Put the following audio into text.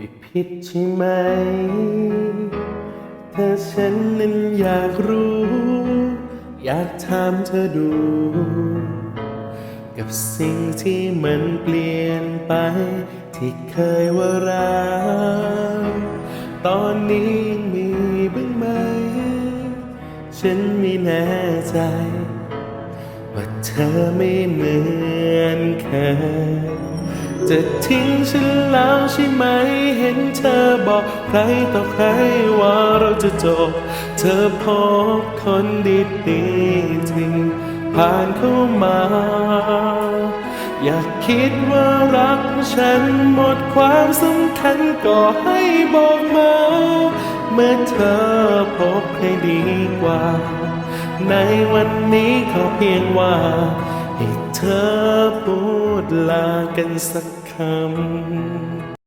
ไม่ผิดใช่ไหม ถ้าฉันนั้นอยากรู้ อยากถามเธอดู กับสิ่งที่มันเปลี่ยนไป ที่เคยว่ารักตอนนี้ยังมีบ้างไหม ฉันไม่แน่ใจ ว่าเธอไม่เหมือนเคย จะทิ้งฉันแล้วใช่ไหม เห็นเธอบอกใครต่อใครว่าเราจะจบ เธอพบคนดีๆที่ผ่านเข้ามา อยากคิดว่ารักฉันหมดความสำคัญก็ให้บอกมา เมื่อเธอพบใครดีกว่า ในวันนี้ขอเพียงว่าให้เธอ ลากันสักคำ